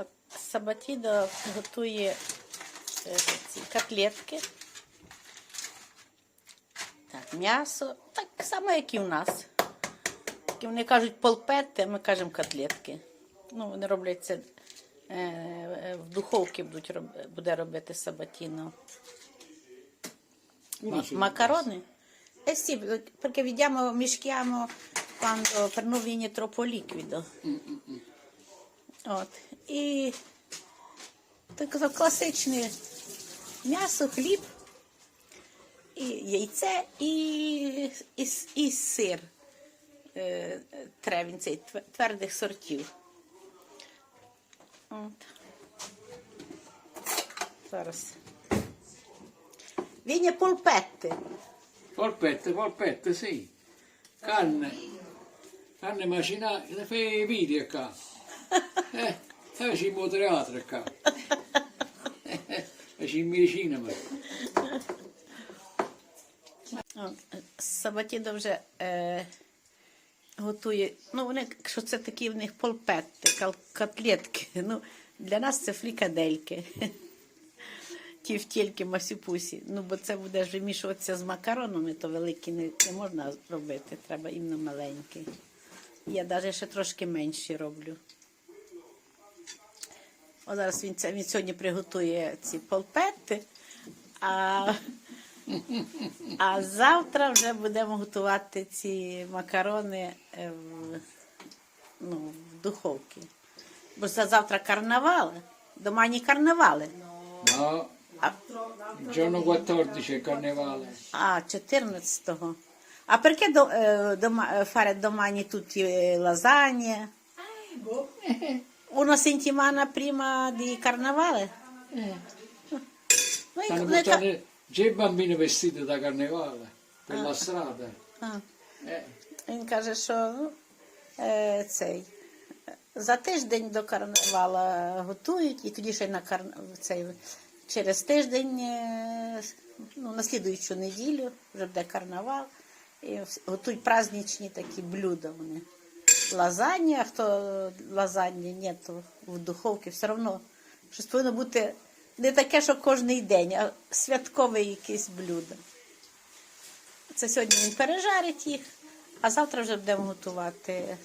От Сабатідо готує е, ці котлетки. Так, м'ясо. Так само, як і в нас. Вони кажуть полпетти, а ми кажемо котлетки. Ну, вони роблять це е, в духовці будуть буде робити сабатіно. Macaroni? Eh sì, perché vediamo, mischiamo quando per non viene troppo liquido. От. І таке класичне м'ясо, хліб, і яйце, і, і, і сир е, тревін, цей твердих сортів. От. Зараз. Є полпетти. Polpette, polpette, sì. Canne. Canne macinate. Ne fai video qua. Eh, facciamo teatro qua. Facciamo il cinema. О, Сабатідо вже е, готує. Ну, вони, якщо це такі в них полпетти, котлетки. Ну, для нас це фрікадельки. Ті втільки масюпусі. Ну, бо це буде ж вимішуватися з макаронами, то великі не, не можна робити, треба іменно маленькі. Я навіть ще трошки менші роблю. О, зараз він, це, він сьогодні приготує ці полпети, а, а завтра вже будемо готувати ці макарони е, в, ну, в духовці. Бо за завтра карнавали, домашні карнавали. No. Il giorno 14 è carnevale. А, 14-го. А perché do, eh, doma- fare domani tutti lasagne? Una settimana prima di carnevale? Noi- Stanno noi. C'è il bambino vestito da carnevale per la strada. А, Eh, Він каже, що ну, е, цей, за тиждень до карнавала готують, і тоді ще на кар... цей, через тиждень, е, ну, на слідуючу неділю, вже буде карнавал, і готують праздничні такі блюда вони. Лазанья, а хто лазаньї то в духовці все одно щось повинно бути не таке, що кожен день, а святкове якесь блюдо. Це сьогодні він пережарить їх, а завтра вже будемо готувати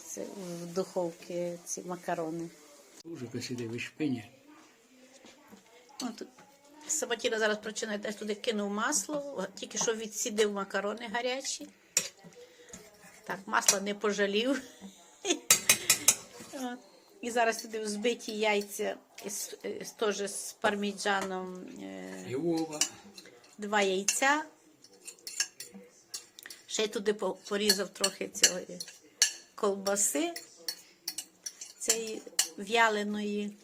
в духовці ці макарони. scusa che si deve spegnere. О, тут Сабатіна зараз починає теж туди кинув масло, тільки що відсідив макарони гарячі. Так, масло не пожалів. От. І зараз туди взбиті яйця із, теж з парміджаном. е, Le uova. два яйця. Ще й туди порізав трохи цієї колбаси, цієї в'яленої.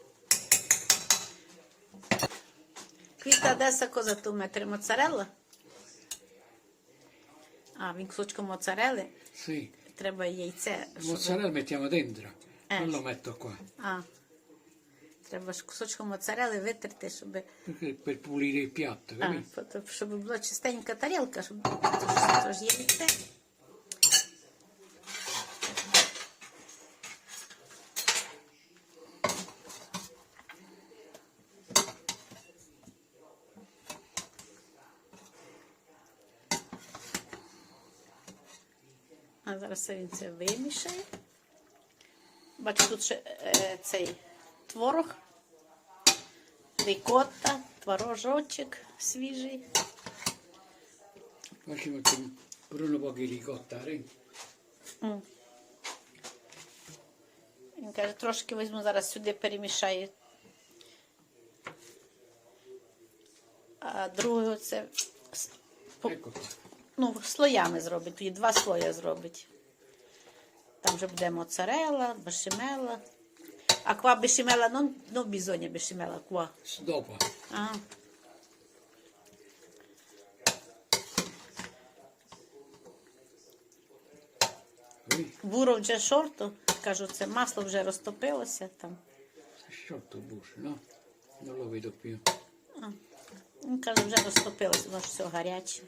Квіта Одеса коза ту метри моцарелла. А, він кусочком моцарели. Sì. Треба яйце. Щоб- mozzarella mettiamo dentro. Eh. Non lo metto qua. А, треба ж кусочком моцарели витерти, щоб Perché per pulire il piatto, А, capito? фото- щоб була чистенька тарілка, щоб тож є яйце. А зараз він це вимішає. Бачу, тут ще е, цей творог рикотта, творожочок свіжий. Mettiamo pure un po' di ricotta dentro. М. Він каже, трошки візьму зараз сюди перемішаю. А другого це с- Ecco ну, слоями зробить, тоді два слоя зробить. Там вже буде моцарелла, бешемела. А qua бешемела, non, non bisogna бешемела. S- Dopo. Ага. Буро вже шорто, кажу, це масло вже розтопилося там. Buscio, no? Non lo vedo più. Він каже, вже розтопилося, воно ж все гаряче.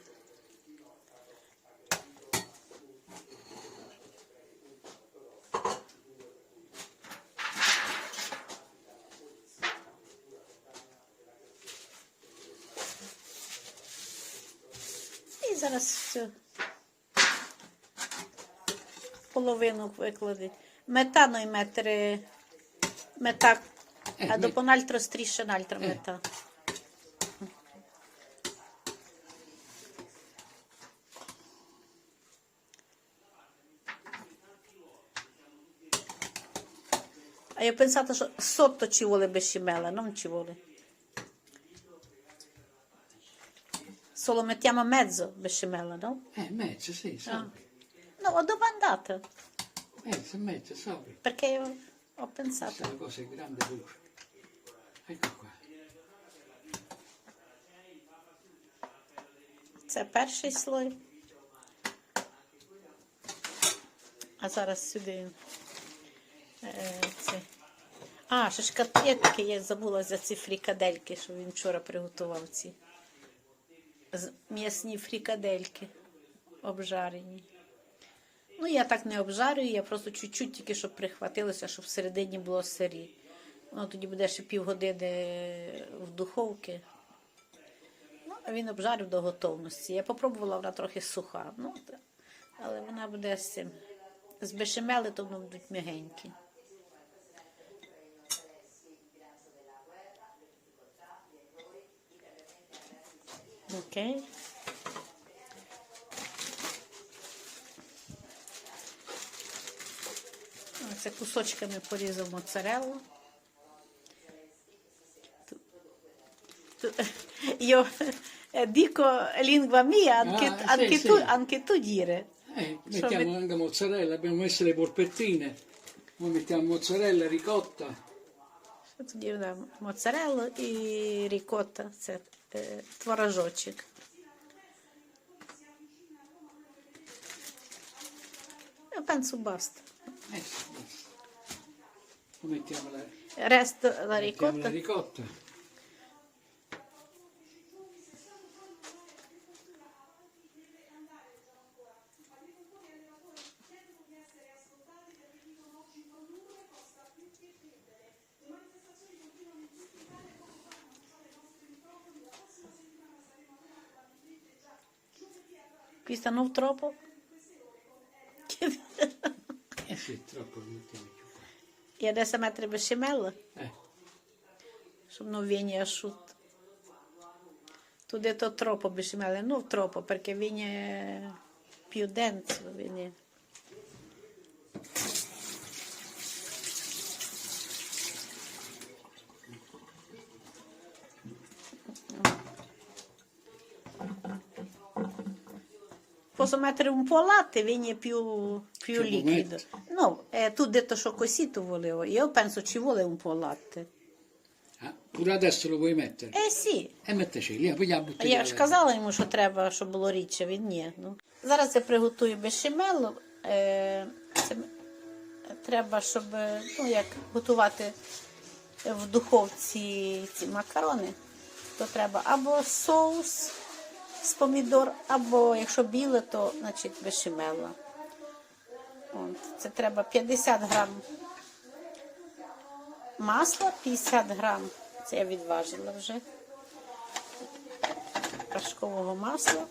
Зараз все. Половину виклади. Метано й метри. Мета. Е, А un altro striscia un'altra metà. А я pensata що sotto ci vuole besciamella, non ci vuole. Solo mettiamo mezzo besciamella, no? Eh, mezzo, sì, Ah. sopra. No, ho domandato, Mezzo, mezzo, sopra. perché io ho pensato. Questa è una cosa grande veloce. Ecco qua. Це перший слой. А зараз сюди. Е, це. А, котлетки, я забула за ці фрікадельки, що він вчора приготував ці. М'ясні фрікадельки обжарені. Ну, я так не обжарюю, я просто чуть-чуть тільки щоб прихватилося, щоб всередині було сирі. Воно тоді буде ще півгодини в духовці. Ну, а він обжарив до готовності. Я попробувала, вона трохи суха. Ну, але вона буде з цим. З бешемели, то вони будуть м'ягенькі. Окей. Це кусочками порізав моцареллу. Io eh, dico lingua mia, anche, Ah, sì, anche sì. tu, anche tu dire. Eh, mettiamo anche mozzarella, abbiamo messo le polpettine. Poi mettiamo mozzarella, ricotta. Що тоді вона моцареллу і рікотта, це е, Творожочок. Eh, basta. Poi mettiamo la, Resto la mettiamo ricotta. la ricotta. Questa non troppo. Eh sì, troppo lo mettiamo. E adesso mettere besciamella, Eh, щоб non viene asciutto. Tu hai detto troppo besciamella, non troppo perché viene più denso. Viene... Posso mettere un po' latte, viene più, più Che liquido. No, eh, tu hai detto tu volevo. Io penso ci vuole un po' latte. ah, pure adesso lo vuoi mettere? Eh sì, E metteci lì, poi la butti я ж казала йому, що треба, щоб було рідше, він ні. Ну. Зараз я приготую бешемелу. Е, це треба, щоб е, ну, як готувати в духовці ці макарони, то треба або соус з помідор, або якщо біле, то значить бешемела. От, це треба 50 грам масла, 50 грам, це я відважила вже вершкового масла,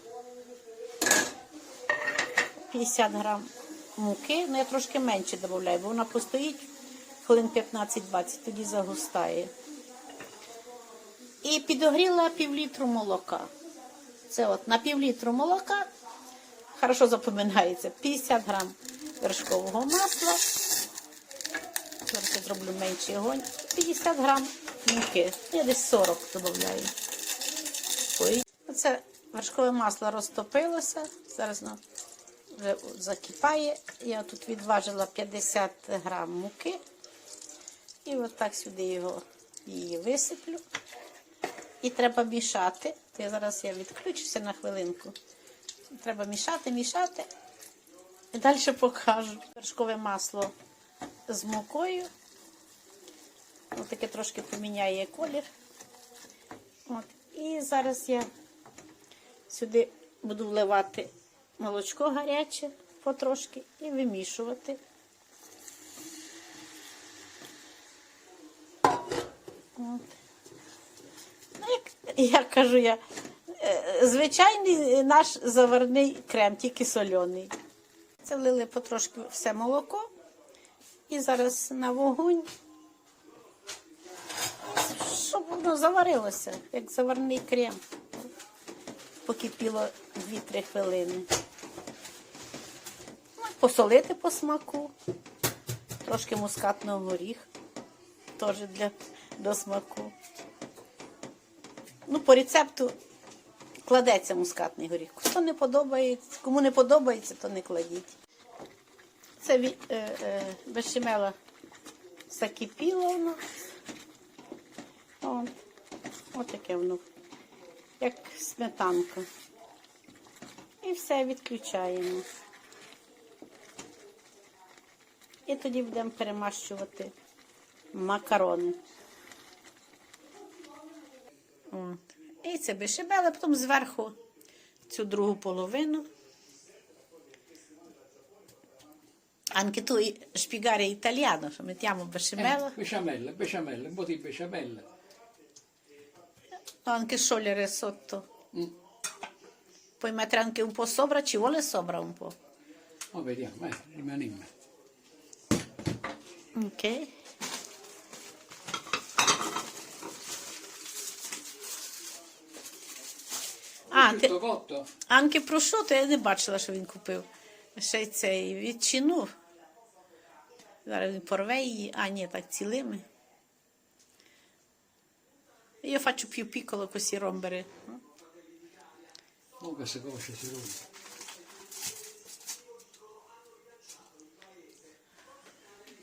50 грам муки, ну я трошки менше додаю, бо вона постоїть хвилин 15-20, тоді загустає. І підогріла півлітру молока. Це от на півлітру молока, хорошо запоминається, 50 грам вершкового масла. Зараз я зроблю менший огонь. 50 грам муки. Я десь 40 додаю. Оце вершкове масло розтопилося. Зараз воно вже закипає. Я тут відважила 50 грам муки. І отак сюди його її висиплю. І треба мішати. То я зараз я відключуся на хвилинку. Треба мішати, мішати. І далі покажу. Вершкове масло з мукою. Ось таке трошки поміняє колір. От. І зараз я сюди буду вливати молочко гаряче потрошки і вимішувати. Ну, я кажу, я е, звичайний наш заварний крем, тільки соляний. Це влили потрошки все молоко. І зараз на вогонь, щоб воно заварилося, як заварний крем. Покипіло 2-3 хвилини. Ну, Посолити по смаку. Трошки мускатного горіх. Теж для до смаку. Ну, по рецепту кладеться мускатний горіх. Хто не подобається, кому не подобається, то не кладіть. Це е, е, бешемела закипіло воно. О, ось таке воно, як сметанка. І все відключаємо. І тоді будемо перемащувати макарони. І це бешемела, потім зверху цю другу половину. Anche tu spiegare italiano, cioè mettiamo besciamella, Eh, besciamella, besciamella, un po' di besciamella. anche sciogliere sotto. Mm. Puoi mettere anche un po' sopra, ci vuole sopra un po'. Ma vediamo, eh, rimaniamo. Ok. Cotto? Анки прошуто, я не бачила, що він купив. Ще й цей відчинув. Зараз він порве її, а ні, так цілими. Io faccio più piccolo così rompere. Oh, questa coscia si rompe.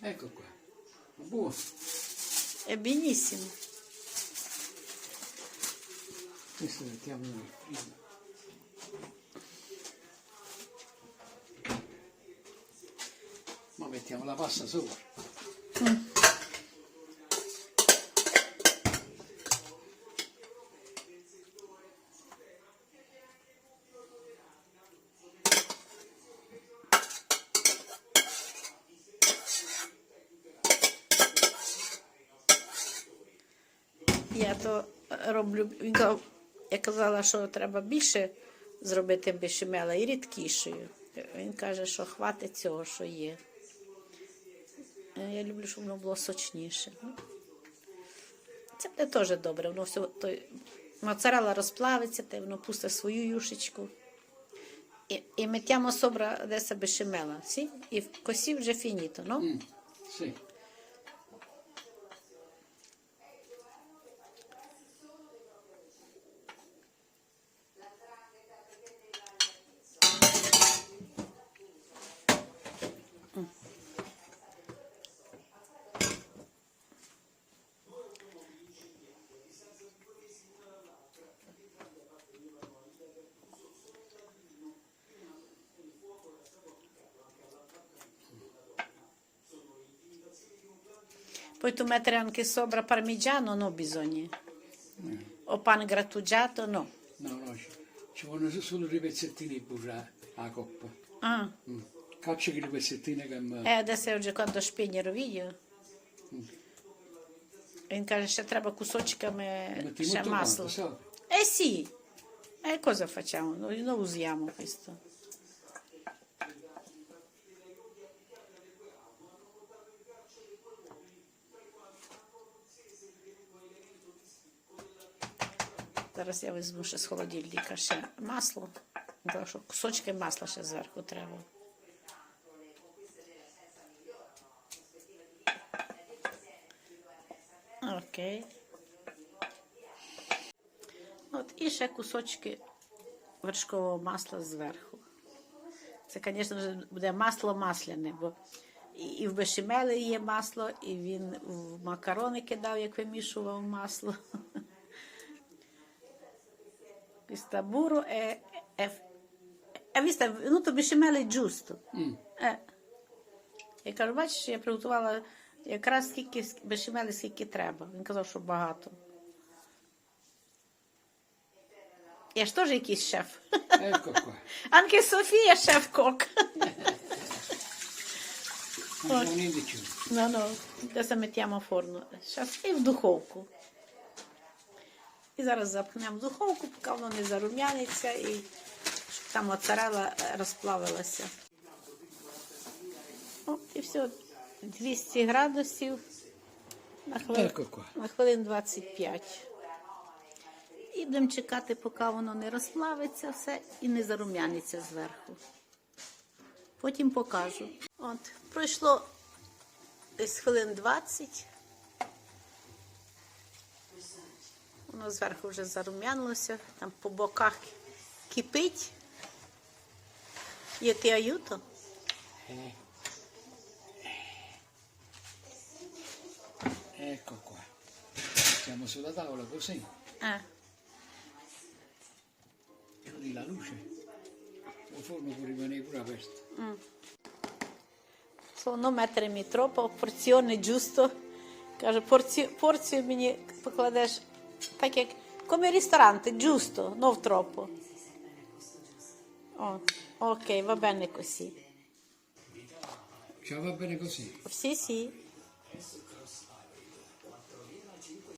Ecco qua. Buono. È benissimo. Questo mettiamo noi prima. Ma mettiamo la pasta sopra. Я то роблю. Він казав, я казала, що треба більше зробити бешемела і рідкішою. Він каже, що хватить цього, що є. Я люблю, щоб воно було сочніше. Це буде теж добре. Воно все, той, моцарелла розплавиться, те воно пустить свою юшечку. І, і mettiamo sopra adesso besciamella, sì? І così вже finito, no? Mm, sì. Poi tu mettere anche sopra parmigiano, no bisogna. O pan grattugiato, no. No, no, ci, ci vogliono solo dei pezzettini di burra a coppa. Ah, Mm. Caccia che le pezzettine che mi... е, adesso вже quando spegnero video. Він каже, ще треба кусочками Metti ще molto масло. quanto, sai? Eh sì, e cosa facciamo? Noi lo usiamo questo. Зараз я візьму ще з холодильника ще масло, тому що кусочки масла ще зверху треба. Окей. От, і ще кусочки вершкового масла зверху. Це, звісно, буде масло масляне, бо і, в бешемелі є масло, і він в макарони кидав, як вимішував масло. Questa burro è, è, è vista, è venuto besciamella giusto. Mm. Е. Я кажу, бачиш, я приготувала якраз скільки бешемелі, скільки треба. Він казав, що багато. Я ж теж якийсь шеф. Anche Софія шеф-кок. Ну, ну, adesso mettiamo a forno. Щас і в духовку. І зараз запхнемо в духовку, поки воно не зарум'яниться і щоб та моцарела е, розплавилася. О, і все, 200 градусів на хвилин, на хвилин 25. І будемо чекати, поки воно не розплавиться все і не зарум'яниться зверху. Потім покажу. От, пройшло десь хвилин 20. Воно зверху вже зарум'янилося, там по боках кипить. Є ти аюто? Ecco qua. Siamo sulla tavola così. А, Chiudi la luce. Il forno può rimanere pure aperto. Воно метри мені тропа, порціони джусто. Каже, порцію, порцію мені покладеш Perché come ristorante, giusto, non troppo. Oh, ok, va bene così. Cioè va bene così? Sì, sì.